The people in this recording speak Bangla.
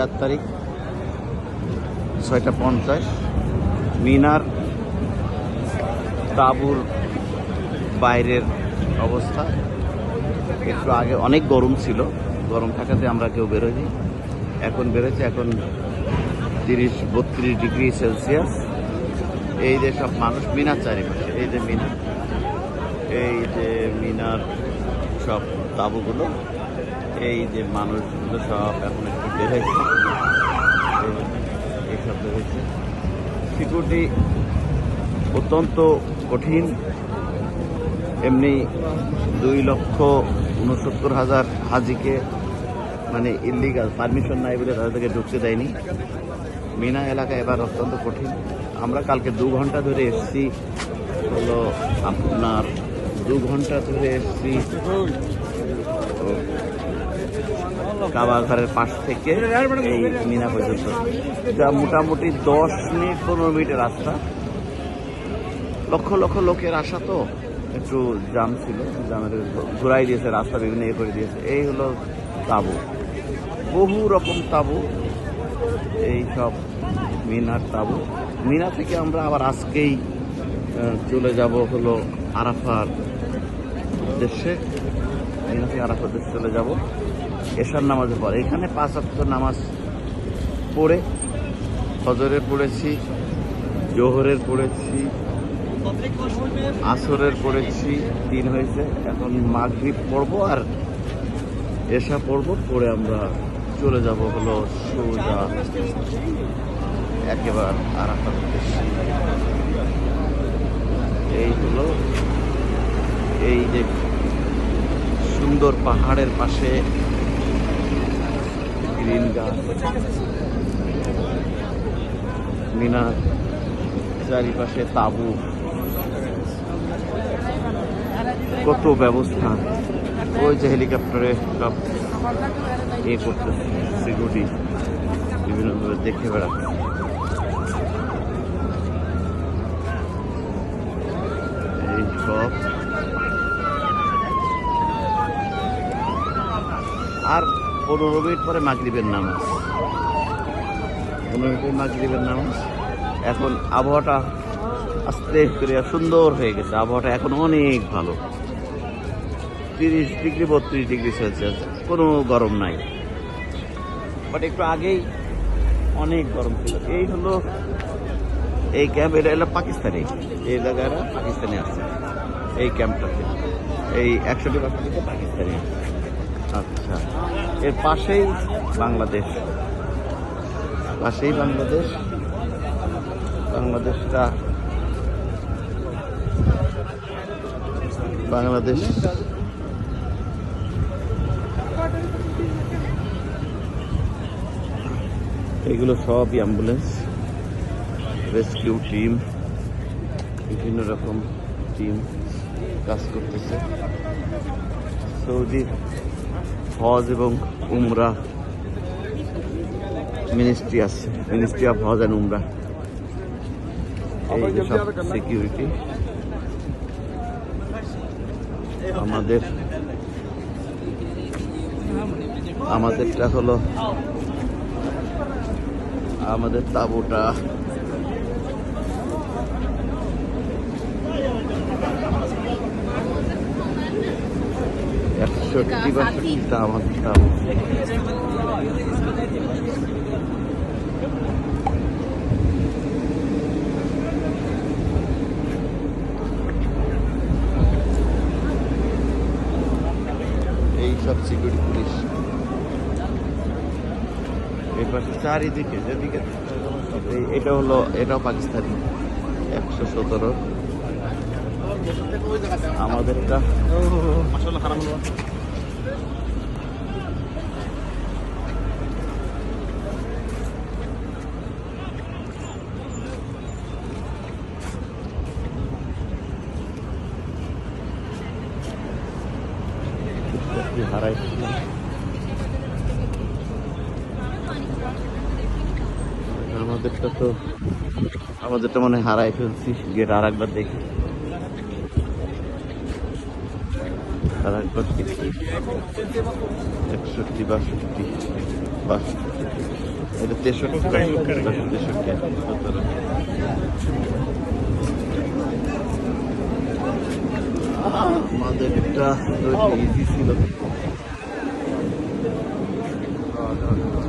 চার তারিখ, ছয়টা পঞ্চাশ। মিনার, তাঁবুর বাইরের অবস্থা। একটু আগে অনেক গরম ছিল। গরম থাকাতে আমরা কেউ বেরোইনি এখন বেরোচ্ছে এখন তিরিশ, বত্রিশ ডিগ্রি সেলসিয়াস। এই যে সব মানুষ, মিনার চারিপাশে, এই যে মিনার। এই যে মিনার সব তাঁবুগুলো। এই যে মানুষগুলো সব এখন একটু এই- এইসব বেরোচ্ছে সিকিউরিটি অত্যন্ত কঠিন। এমনি দুই লক্ষ উনসত্তর হাজার হাজিকে মানে ইলিগাল পারমিশন নাই বলে তাদেরকে ঢুকতে দেয়নি। মিনা এলাকা এবার অত্যন্ত কঠিন। আমরা কালকে দু ঘণ্টা ধরে এসছি হলো আপনার দু ঘণ্টা ধরে এসছি। কাবাঘরের পাশ থেকে এই মিনা পর্যন্ত। যা মোটামুটি দশ মিনিট, পনেরো মিনিটের রাস্তা। লক্ষ লক্ষ লোকের আসা তো, একটু জাম ছিল, জামের ঘুরাই দিয়েছে, রাস্তা বিভিন্ন ইয়ে করে দিয়েছে। এই হলো তাবু। বহু রকম তাবু, এই সব মিনার তাবু। মিনা থেকে আমরা আবার আজকেই চলে যাব হলো আরাফার উদ্দেশ্যে। মিনা থেকে আরাফার উদ্দেশ্যে চলে যাব। এশার নামাজের পর। এখানে পাঁচ অক্ট নামাজ পড়ে, ফজরের পড়েছি, জোহরের পড়েছি, আসরের পড়েছি দিন হয়েছে। এখন মাগরিব পড়ব আর এসা পড়ব পরে আমরা চলে যাব হলো সোজা একেবারে আর উদ্দেশ্যে। এই হলো এই যে সুন্দর পাহাড়ের পাশে গ্রিন গাছ। মিনার চারিপাশে তাঁবু। কত ব্যবস্থা। ওই যে হেলিকপ্টারে সব এ করতেছে সিকিউরিটি বিভিন্নভাবে দেখে বেড়াচ্ছে। এই সব। আর পনেরো মিনিট পরে মাগরিবের নামাজ। পনেরো মিনিট মাগরিবের নামাজ। এখন আবহাওয়াটা আস্তে করে সুন্দর হয়ে গেছে। আবহাওয়াটা এখন অনেক ভালো। তিরিশ ডিগ্রি, বত্রিশ ডিগ্রি সেলসিয়াস। কোনো গরম নাই। বাট একটু আগেই অনেক গরম ছিল। এই হলো এই ক্যাম্প এটা হলো পাকিস্তানি। এই জায়গাটা পাকিস্তানি আছে। এই ক্যাম্পটাতে এই একশোটি পাখিতে পাকিস্তানি আচ্ছা। এর পাশেই বাংলাদেশ। পাশেই বাংলাদেশ। বাংলাদেশটা বাংলাদেশ। এগুলো সবই অ্যাম্বুলেন্স, রেস্কিউ টিম, বিভিন্ন রকম টিম কাজ করতেছে। সৌদি হজ এবং উমরা মিনিস্ট্রি আছে। মিনিস্ট্রি অফ হজ অ্যান্ড উমরা। এই সব সিকিউরিটি আমাদের আমাদেরটা হলো আমাদের তাঁবুটা। তাঁবু এই সব সিকিউরিটি পুলিশ। এই পাশে চারিদিকে যেদিকে এটা হলো এটাও পাকিস্তানি। একশো সতেরো। আমাদেরটা হারাইছিলাম আমাদেরটা তো আমাদেরটা মনে হারাই ফেলছি। গেট আর একবার দেখি। আর একবার দেখি। একষট্টি, বাষট্টি বাষট্টি। এটা তেষট্টি তেষট্টি। আমাদের এটা ইজি ছিল